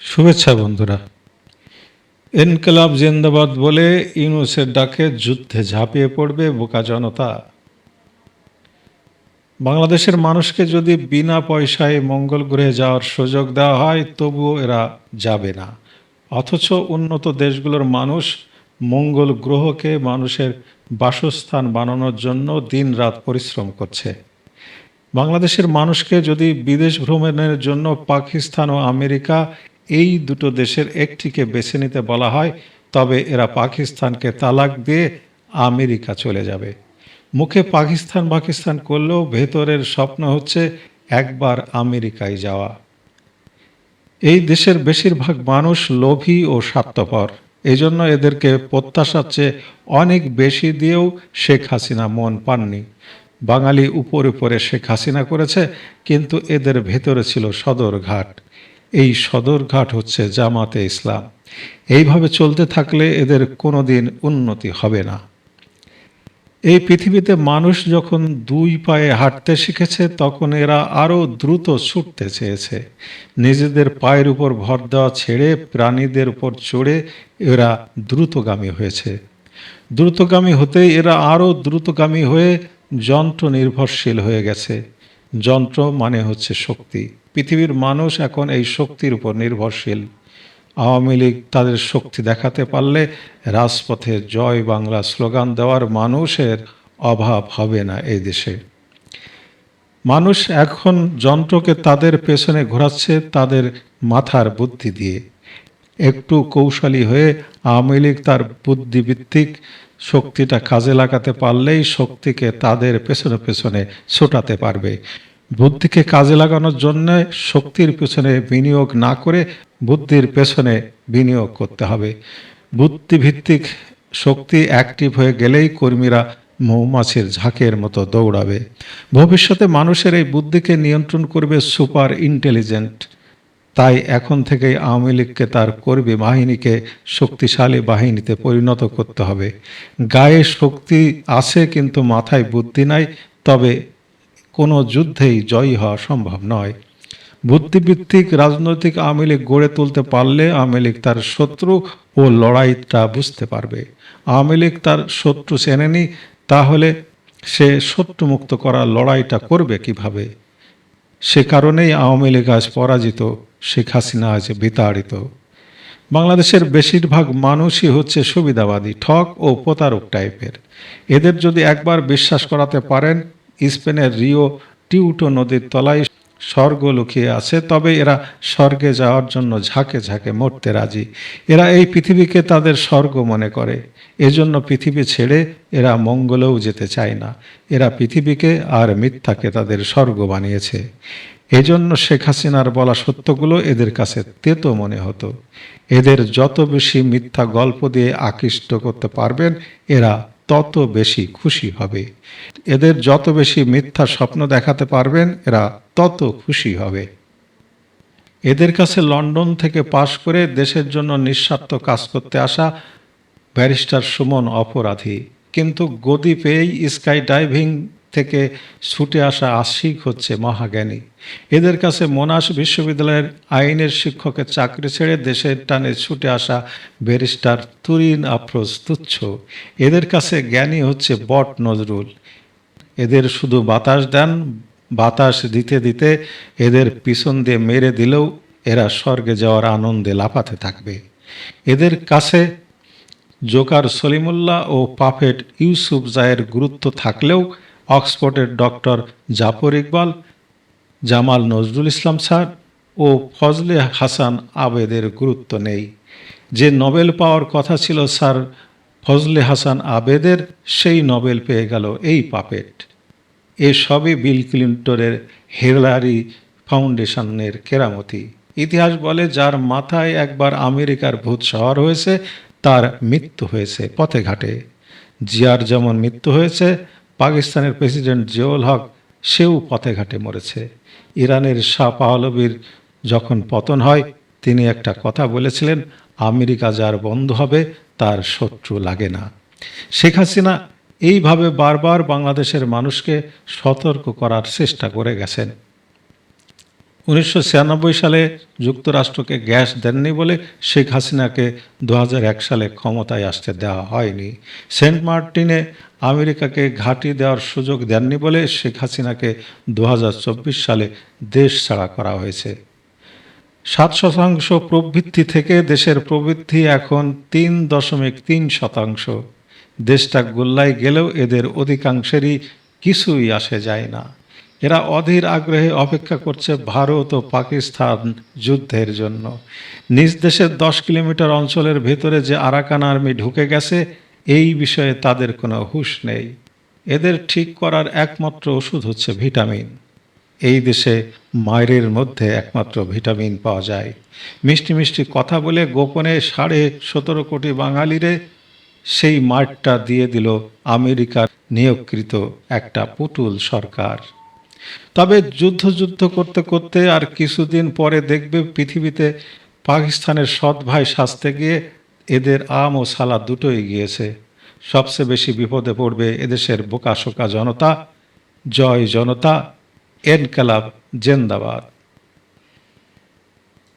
শুভেচ্ছা বন্ধুরা। এনকলাব জিন্দাবাদ বলে ইউনুসের ডাকে যুদ্ধে ঝাঁপিয়ে পড়বে বোকা জনতা। বাংলাদেশের মানুষকে যদি বিনা পয়সায় মঙ্গল গ্রহে যাওয়ার সুযোগ দেওয়া হয়, তবুও এরা যাবে না। অথচ উন্নত দেশগুলোর মানুষ মঙ্গল গ্রহকে মানুষের বাসস্থান বানানোর জন্য দিনরাত পরিশ্রম করছে। বাংলাদেশের মানুষকে যদি বিদেশ ভ্রমণের জন্য পাকিস্তান ও আমেরিকা এই দুটো দেশের একটিকে বেছে নিতে বলা হয়, তবে এরা পাকিস্তানকে তালাক দিয়ে আমেরিকা চলে যাবে। মুখে পাকিস্তান পাকিস্তান করলেও ভেতরের স্বপ্ন হচ্ছে একবার আমেরিকায় যাওয়া। এই দেশের বেশিরভাগ মানুষ লোভী ও স্বার্থপর। এই জন্য এদেরকে প্রত্যাশার চেয়ে অনেক বেশি দিয়েও শেখ হাসিনা মন পাননি। বাঙালি উপর উপরে শেখ হাসিনা করেছে, কিন্তু এদের ভেতরে ছিল সদরঘাট। এই সদরঘাট হচ্ছে জামাতে ইসলাম। এইভাবে চলতে থাকলে এদের কোনোদিন উন্নতি হবে না। এই পৃথিবীতে মানুষ যখন দুই পায়ে হাঁটতে শিখেছে, তখন এরা আরও দ্রুত ছুটতে চেয়েছে। নিজেদের পায়ের উপর ভর দেওয়া ছেড়ে, প্রাণীদের উপর চড়ে এরা দ্রুতগামী হয়েছে। দ্রুতগামী হতেই এরা আরও দ্রুতগামী হয়ে যন্ত্র নির্ভরশীল হয়ে গেছে। যন্ত্র মানে হচ্ছে শক্তি। পৃথিবীর মানুষ এখন এই শক্তির উপর নির্ভরশীল। আওয়ামী লীগ তাদের শক্তি দেখাতে পারলে রাজপথে জয় বাংলা স্লোগান দেওয়ার মানুষের অভাব হবে না এই দেশে। মানুষ এখন যন্ত্রকে তাদের পেছনে ঘোরাচ্ছে তাদের মাথার বুদ্ধি দিয়ে। একটু কৌশলী হয়ে আওয়ামী লীগ তার বুদ্ধিভিত্তিক শক্তিটা কাজে লাগাতে পারলেই শক্তিকে তাদের পেছনে পেছনে ছোটাতে পারবে। বুদ্ধিকে কাজে লাগানোর জন্য শক্তির পেছনে বিনিয়োগ না করে বুদ্ধির পেছনে বিনিয়োগ করতে হবে। বুদ্ধিভিত্তিক শক্তি অ্যাক্টিভ হয়ে গেলেই কর্মীরা মৌমাছির ঝাঁকের মতো দৌড়াবে। ভবিষ্যতে মানুষের এই বুদ্ধিকে নিয়ন্ত্রণ করবে সুপার ইন্টেলিজেন্ট। তাই এখন থেকেই আওয়ামী লীগকে তার কর্মী বাহিনীকে শক্তিশালী বাহিনীতে পরিণত করতে হবে। গায়ে শক্তি আছে কিন্তু মাথায় বুদ্ধি নাই, তবে কোনো যুদ্ধেই জয়ী হওয়া সম্ভব নয়। বুদ্ধিভিত্তিক রাজনৈতিক আওয়ামী লীগ গড়ে তুলতে পারলে আওয়ামী লীগ তার শত্রু ও লড়াইটা বুঝতে পারবে। আওয়ামী লীগ তার শত্রু চেনেনি, তাহলে সে শত্রুমুক্ত করার লড়াইটা করবে কীভাবে? সে কারণেই আওয়ামী লীগ আজ পরাজিত, শেখ হাসিনা আজ বিতাড়িত। বাংলাদেশের বেশিরভাগ মানুষই হচ্ছে সুবিধাবাদী, ঠক ও প্রতারক টাইপের। এদের যদি একবার বিশ্বাস করাতে পারেন স্পেনের রিও টিউটো নদীর তলায় স্বর্গ লুকিয়ে আছে, তবে এরা স্বর্গে যাওয়ার জন্য ঝাঁকে ঝাঁকে মরতে রাজি। এরা এই পৃথিবীকে তাদের স্বর্গ মনে করে। এজন্য পৃথিবী ছেড়ে এরা মঙ্গলেও যেতে চায় না। এরা পৃথিবীকে আর মিথ্যাকে তাদের স্বর্গ বানিয়েছে। এজন্য শেখ হাসিনার বলা সত্যগুলো এদের কাছে তেতো মনে হতো। এদের যত বেশি মিথ্যা গল্প দিয়ে আকৃষ্ট করতে পারবেন, এরা তত বেশি খুশি হবে। এদের যত বেশি মিথ্যা স্বপ্ন দেখাতে পারবেন, এরা তত খুশি হবে। এদের কাছে লন্ডন থেকে পাশ করে দেশের জন্য নিঃস্বার্থ কাজ করতে আসা ব্যারিস্টার সুমন অপরাধী। কিন্তু গদি পেয়েই স্কাই ডাইভিং থেকে ছুটে আসা আশিক হচ্ছে মহাজ্ঞানী। এদের কাছে মোনাশ বিশ্ববিদ্যালয়ের আইনের শিক্ষকের চাকরি ছেড়ে দেশের টানে ছুটে আসা ব্যারিস্টার তুরিন আফরোজ তুচ্ছ। এদের কাছে জ্ঞানী হচ্ছে বট নজরুল। এদের শুধু বাতাস দেন, বাতাস দিতে দিতে এদের পিছন দিয়ে মেরে দিলেও এরা স্বর্গে যাওয়ার আনন্দে লাফাতে থাকবে। এদের কাছে জোকার সলিমুল্লাহ ও পাফেট ইউসুফ জায়ের গুরুত্ব থাকলেও অক্সফোর্ডের ডক্টর জাফর ইকবাল, জামাল নজরুল ইসলাম স্যার ও ফজলে হাসান আবেদের গুরুত্ব নেই। যে নোবেল পাওয়ার কথা ছিল স্যার ফজলে হাসান আবেদের, সেই নোবেল পেয়ে গেল এই পাপেট। এ সবই বিল ক্লিন্টনের হেলারি ফাউন্ডেশনের কেরামতি। ইতিহাস বলে যার মাথায় একবার আমেরিকার ভূত শহর হয়েছে, তার মৃত্যু হয়েছে পথে ঘাটে। জিয়ার যেমন মৃত্যু হয়েছে পাকিস্তানের প্রেসিডেন্ট জিয়াউল হক সেও পথে ঘাটে মরেছে। ইরানের শাহ পাহলবির যখন পতন হয়, তিনি একটা কথা বলেছিলেন, আমেরিকা যার বন্ধ হবে, তার শত্রু লাগে না। শেখ হাসিনা এইভাবে বারবার বাংলাদেশের মানুষকে সতর্ক করার চেষ্টা করে গেছেন। উনিশশো ছিয়ানব্বই সালে যুক্তরাষ্ট্রকে গ্যাস দেননি বলে শেখ হাসিনাকে দু হাজার এক সালে ক্ষমতায় আসতে দেওয়া হয়নি। সেন্ট মার্টিনে আমেরিকাকে ঘাঁটি দেওয়ার সুযোগ দেননি বলে শেখ হাসিনাকে দু হাজার চব্বিশ সালে দেশ ছাড়া করা হয়েছে। সাত শতাংশ প্রবৃদ্ধি থেকে দেশের প্রবৃদ্ধি এখন তিন দশমিক তিন শতাংশ। দেশটা গোল্লায় গেলেও এদের অধিকাংশেরই কিছুই আসে যায় না। এরা অধীর আগ্রহে অপেক্ষা করছে ভারত ও পাকিস্তান যুদ্ধের জন্য। নিজ দেশের দশ কিলোমিটার অঞ্চলের ভেতরে যে আরাকান আর্মি ঢুকে গেছে, এই বিষয়ে তাদের কোনো হুঁশ নেই। এদের ঠিক করার একমাত্র ওষুধ হচ্ছে ভিটামিন। এই দেশে মায়ের মধ্যে একমাত্র ভিটামিন পাওয়া যায়। মিষ্টি মিষ্টি কথা বলে গোপনে সাড়ে সতেরো কোটি বাঙালিরে সেই মাঠটা দিয়ে দিল আমেরিকার নিয়োগকৃত একটা পুতুল সরকার। তবে যুদ্ধ যুদ্ধ করতে করতে আর কিছুদিন পরে দেখবে পৃথিবীতে পাকিস্তানের সৎ ভাই সাজতে গিয়ে এদের আম ও সালা দুটোই গিয়েছে। সবচেয়ে বেশি বিপদে পড়বে এদেশের বোকাশোকা জনতা। জয় জনতা। এনকালাব, জেন্দাবাদ।